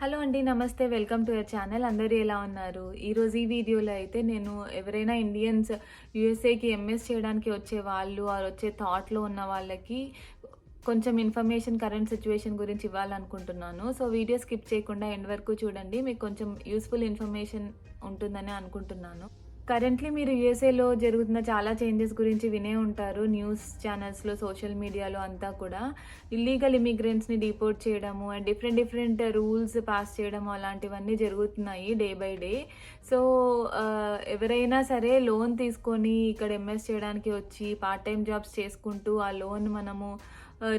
Hello అండి నమస్తే. Welcome to your channel. అందరూ ఎలా ఉన్నారు? ఈరోజు ఈ వీడియోలో అయితే నేను ఎవరైనా ఇండియన్స్ యూఎస్ఏకి ఎంఎస్ చేయడానికి వచ్చే వాళ్ళు ఆ వచ్చే థాట్లో ఉన్న వాళ్ళకి కొంచెం ఇన్ఫర్మేషన్ కరెంట్ సిచ్యువేషన్ గురించి ఇవ్వాలనుకుంటున్నాను. సో వీడియో స్కిప్ చేయకుండా ఎండ్ వరకు చూడండి. మీకు కొంచెం యూస్ఫుల్ ఇన్ఫర్మేషన్ ఉంటుందని అనుకుంటున్నాను. కరెంట్లీ మీరు యూఎస్ఏలో జరుగుతున్న చాలా చేంజెస్ గురించి వినే ఉంటారు. న్యూస్ ఛానల్స్లో సోషల్ మీడియాలో అంతా కూడా. ఇల్లీగల్ ఇమిగ్రెంట్స్ని డిపోర్ట్ చేయడము and different different rules pass చేయడము అలాంటివన్నీ జరుగుతున్నాయి డే బై డే సో ఎవరైనా సరే లోన్ తీసుకొని ఇక్కడ ఎంఎస్ చేయడానికి వచ్చి పార్ట్ టైం జాబ్స్ చేసుకుంటూ ఆ లోన్ మనము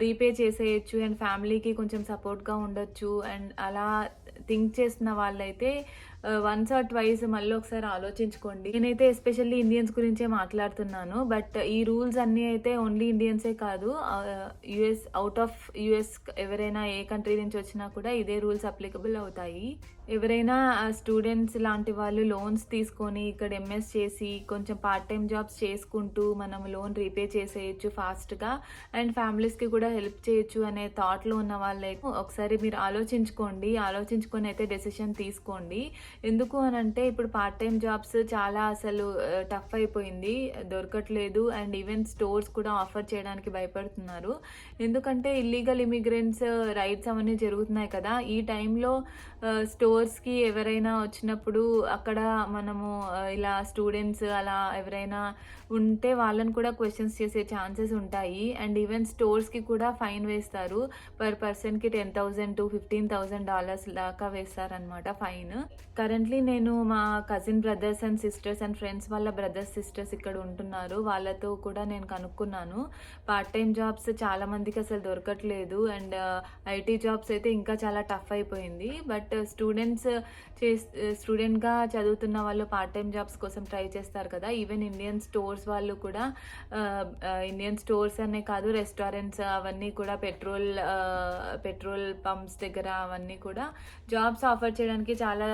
రీపే చేసేయచ్చు అండ్ ఫ్యామిలీకి కొంచెం సపోర్ట్గా ఉండొచ్చు. అండ్ అలా థింక్ చేస్తున్న వాళ్ళైతే వన్స్ ఆర్ ట్వైస్ మళ్ళీ ఒకసారి ఆలోచించుకోండి. నేనైతే ఎస్పెషల్లీ ఇండియన్స్ గురించే మాట్లాడుతున్నాను. బట్ ఈ రూల్స్ అన్నీ అయితే ఓన్లీ ఇండియన్సే కాదు. యుఎస్ అవుట్ ఆఫ్ యుఎస్ ఎవరైనా ఏ కంట్రీ నుంచి వచ్చినా కూడా ఇదే రూల్స్ అప్లికబుల్ అవుతాయి. ఎవరైనా స్టూడెంట్స్ లాంటి వాళ్ళు లోన్స్ తీసుకొని ఇక్కడ ఎంఎస్ చేసి కొంచెం పార్ట్ టైం జాబ్స్ చేసుకుంటూ మనం లోన్ రీపే చేసేయచ్చు ఫాస్ట్గా అండ్ ఫ్యామిలీస్కి కూడా హెల్ప్ చేయొచ్చు అనే థాట్లో ఉన్న వాళ్ళైతే ఒకసారి మీరు ఆలోచించుకోండి. ఆలోచించుకొని అయితే డెసిషన్ తీసుకోండి. ఎందుకు అని అంటే ఇప్పుడు పార్ట్ టైం జాబ్స్ చాలా అసలు టఫ్ అయిపోయింది దొరకట్లేదు అండ్ ఈవెన్ స్టోర్స్ కూడా ఆఫర్ చేయడానికి భయపడుతున్నారు. ఎందుకంటే ఇల్లీగల్ ఇమిగ్రెంట్స్ రైట్స్ అవన్నీ జరుగుతున్నాయి కదా. ఈ టైంలో స్టోర్స్కి ఎవరైనా వచ్చినప్పుడు అక్కడ మనము ఇలా స్టూడెంట్స్ అలా ఎవరైనా ఉంటే వాళ్ళని కూడా క్వశ్చన్స్ చేసే ఛాన్సెస్ ఉంటాయి. అండ్ ఈవెన్ స్టోర్స్కి కూడా ఫైన్ వేస్తారు. పర్ పర్సన్కి ten thousand to fifteen thousand dollars దాకా వేస్తారనమాట ఫైన్ కరెంట్లీ నేను మా cousin brothers and sisters and friends వాళ్ళ బ్రదర్స్ సిస్టర్స్ ఇక్కడ ఉంటున్నారు. వాళ్ళతో కూడా నేను కనుక్కున్నాను. పార్ట్ టైం జాబ్స్ చాలా మందికి అసలు దొరకట్లేదు. అండ్ ఐటీ జాబ్స్ అయితే ఇంకా చాలా టఫ్ అయిపోయింది. బట్ స్టూడెంట్స్ చే స్టూడెంట్గా చదువుతున్న వాళ్ళు పార్ట్ టైం జాబ్స్ కోసం ట్రై చేస్తారు కదా. ఈవెన్ ఇండియన్ స్టోర్స్ వాళ్ళు కూడా uh, uh, ఇండియన్ స్టోర్స్ అనే కాదు రెస్టారెంట్స్ uh, అవన్నీ కూడా పెట్రోల్ పెట్రోల్ పంప్స్ దగ్గర అవన్నీ కూడా జాబ్స్ ఆఫర్ చేయడానికి చాలా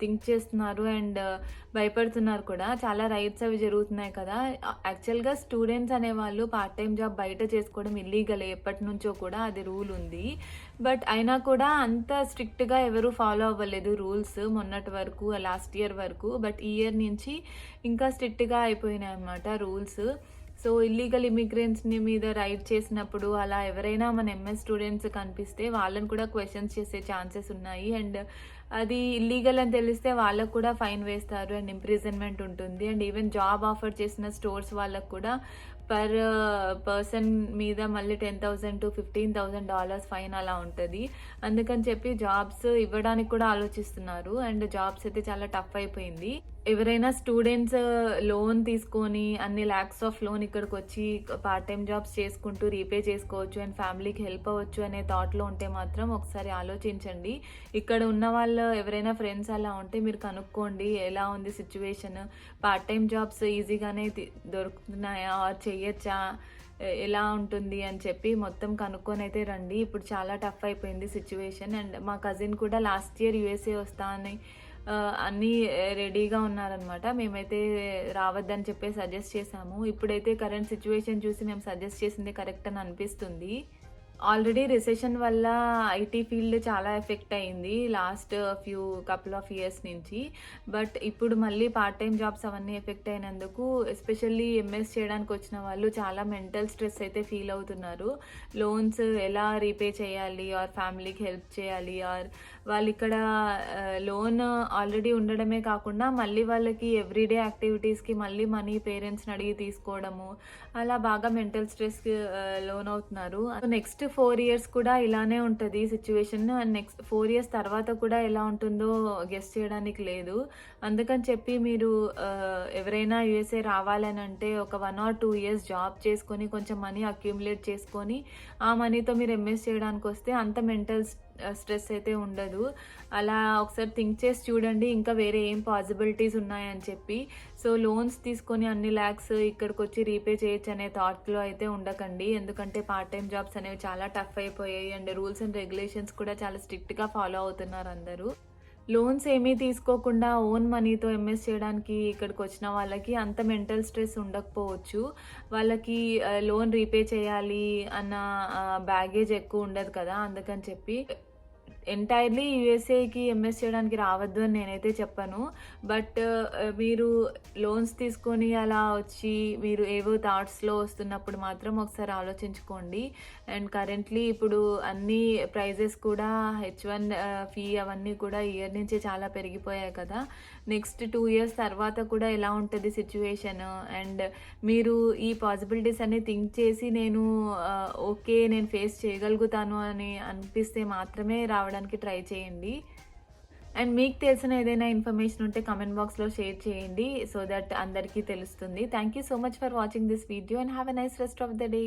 థింక్ చేస్తున్నారు అండ్ uh, భయపడుతున్నారు కూడా. చాలా రైట్స్ అవి జరుగుతున్నాయి కదా. యాక్చువల్గా స్టూడెంట్స్ అనేవాళ్ళు పార్ట్ టైం జాబ్ బయట చేసుకోవడం ఇల్లీగల్ ఎప్పటి నుంచో కూడా అది రూల్ ఉంది. బట్ అయినా కూడా అంత స్ట్రిక్ట్గా ఎవరు ఫాలో అవ్వలేదు రూల్స్ మొన్నటి వరకు లాస్ట్ ఇయర్ వరకు. బట్ ఈ ఇయర్ నుంచి ఇంకా స్ట్రిక్ట్గా అయిపోయినాయి అన్నమాట రూల్స్. సో ఇల్లీగల్ ఇమిగ్రెంట్స్ని మీద రైడ్ చేసినప్పుడు అలా ఎవరైనా మన ఎంఎస్ స్టూడెంట్స్ కనిపిస్తే వాళ్ళని కూడా క్వశ్చన్స్ చేసే ఛాన్సెస్ ఉన్నాయి. అండ్ అది ఇల్లీగల్ అని తెలిస్తే వాళ్ళకు కూడా ఫైన్ వేస్తారు అండ్ ఇంప్రిజన్మెంట్ ఉంటుంది. అండ్ ఈవెన్ జాబ్ ఆఫర్ చేసిన స్టోర్స్ వాళ్ళకు కూడా పర్ పర్సన్ uh, మీద మళ్ళీ ten thousand to fifteen thousand dollars fine అలా ఉంటుంది. అందుకని చెప్పి జాబ్స్ ఇవ్వడానికి కూడా ఆలోచిస్తున్నారు. అండ్ జాబ్స్ అయితే చాలా టఫ్ అయిపోయింది. ఎవరైనా స్టూడెంట్స్ లోన్ uh, తీసుకొని అన్ని ల్యాక్స్ ఆఫ్ లోన్ ఇక్కడికి వచ్చి పార్ట్ టైం జాబ్స్ చేసుకుంటూ రీపే చేసుకోవచ్చు అండ్ ఫ్యామిలీకి హెల్ప్ అవ్వచ్చు అనే థాట్లో ఉంటే మాత్రం ఒకసారి ఆలోచించండి. ఇక్కడ ఉన్న వాళ్ళు ఎవరైనా ఫ్రెండ్స్ అలా ఉంటే మీరు కనుక్కోండి ఎలా ఉంది సిచ్యువేషన్ పార్ట్ టైం జాబ్స్ ఈజీగానే దొరుకుతున్నాయా? ఆర్ చెయ్యొచ్చా ఎలా ఉంటుంది? అని చెప్పి మొత్తం కనుక్కొని అయితే రండి. ఇప్పుడు చాలా టఫ్ అయిపోయింది సిచ్యువేషన్ అండ్ మా కజిన్ కూడా లాస్ట్ ఇయర్ యూఎస్ఏ వస్తా అని అన్నీ రెడీగా ఉన్నారనమాట మేమైతే రావద్దని చెప్పి సజెస్ట్ చేసాము. ఇప్పుడైతే కరెంట్ సిచ్యువేషన్ చూసి మేము సజెస్ట్ చేసింది కరెక్ట్ అని అనిపిస్తుంది. ఆల్రెడీ రిసెషన్ వల్ల ఐటీ ఫీల్డ్ చాలా ఎఫెక్ట్ అయింది last few couple of years నుంచి. బట్ ఇప్పుడు మళ్ళీ పార్ట్ టైం జాబ్స్ అవన్నీ ఎఫెక్ట్ అయినందుకు ఎస్పెషల్లీ ఎంఎస్ చేయడానికి వచ్చిన వాళ్ళు చాలా మెంటల్ స్ట్రెస్ అయితే ఫీల్ అవుతున్నారు. లోన్స్ ఎలా రీపే చేయాలి? ఆర్ ఫ్యామిలీకి హెల్ప్ చేయాలి? ఆర్ వాళ్ళు ఇక్కడ లోన్ ఆల్రెడీ ఉండడమే కాకుండా మళ్ళీ వాళ్ళకి ఎవ్రీడే యాక్టివిటీస్కి మళ్ళీ మనీ పేరెంట్స్ని అడిగి తీసుకోవడము అలా బాగా మెంటల్ స్ట్రెస్కి లోన్ అవుతున్నారు. నెక్స్ట్ ఫోర్ ఇయర్స్ కూడా ఇలానే ఉంటుంది సిచ్యువేషన్ నెక్స్ట్ ఫోర్ ఇయర్స్ తర్వాత కూడా ఎలా ఉంటుందో గెస్ట్ చేయడానికి లేదు. అందుకని చెప్పి మీరు ఎవరైనా యూఎస్ఏ రావాలని అంటే ఒక one or two years job చేసుకొని కొంచెం మనీ అక్యూములేట్ చేసుకొని ఆ మనీతో మీరు ఎంఎస్ చేయడానికి వస్తే అంత మెంటల్ స్ట్రెస్ అయితే ఉండదు. అలా ఒకసారి థింక్ చేసి చూడండి ఇంకా వేరే ఏం పాసిబిలిటీస్ ఉన్నాయని చెప్పి. సో లోన్స్ తీసుకొని అన్ని ల్యాక్స్ ఇక్కడికి వచ్చి రీపే చేయొచ్చు అనే థాట్లో అయితే ఉండకండి. ఎందుకంటే పార్ట్ టైం జాబ్స్ అనేవి చాలా టఫ్ అయిపోయాయి అండ్ రూల్స్ అండ్ రెగ్యులేషన్స్ కూడా చాలా స్ట్రిక్ట్గా ఫాలో అవుతున్నారు అందరూ. లోన్స్ ఏమీ తీసుకోకుండా ఓన్ మనీతో ఎంఎస్ చేయడానికి ఇక్కడికి వచ్చిన వాళ్ళకి అంత మెంటల్ స్ట్రెస్ ఉండకపోవచ్చు. వాళ్ళకి లోన్ రీపే చేయాలి అన్న బ్యాగేజ్ ఎక్కువ ఉండదు కదా అందుకని చెప్పి ఎంటైర్లీ యూఎస్ఏకి ఎంఎస్ చేయడానికి రావద్దు అని నేనైతే చెప్పను. బట్ uh, మీరు లోన్స్ తీసుకొని అలా వచ్చి మీరు ఏవో థాట్స్లో వస్తున్నప్పుడు మాత్రం ఒకసారి ఆలోచించుకోండి. అండ్ కరెంట్లీ ఇప్పుడు అన్ని ప్రైజెస్ కూడా హెచ్ వన్ ఫీ అవన్నీ కూడా ఇయర్ నుంచే చాలా పెరిగిపోయాయి కదా. నెక్స్ట్ టూ ఇయర్స్ తర్వాత కూడా ఎలా ఉంటుంది సిచ్యువేషన్ అండ్ మీరు ఈ పాసిబిలిటీస్ అన్ని థింక్ చేసి నేను ఓకే నేను ఫేస్ చేయగలుగుతాను అని అనిపిస్తే మాత్రమే రావడానికి ట్రై చేయండి. అండ్ మీకు తెలిసిన ఏదైనా ఇన్ఫర్మేషన్ ఉంటే కమెంట్ బాక్స్లో షేర్ చేయండి సో దట్ అందరికీ తెలుస్తుంది. Thank you so much for watching this video and have a nice rest of the day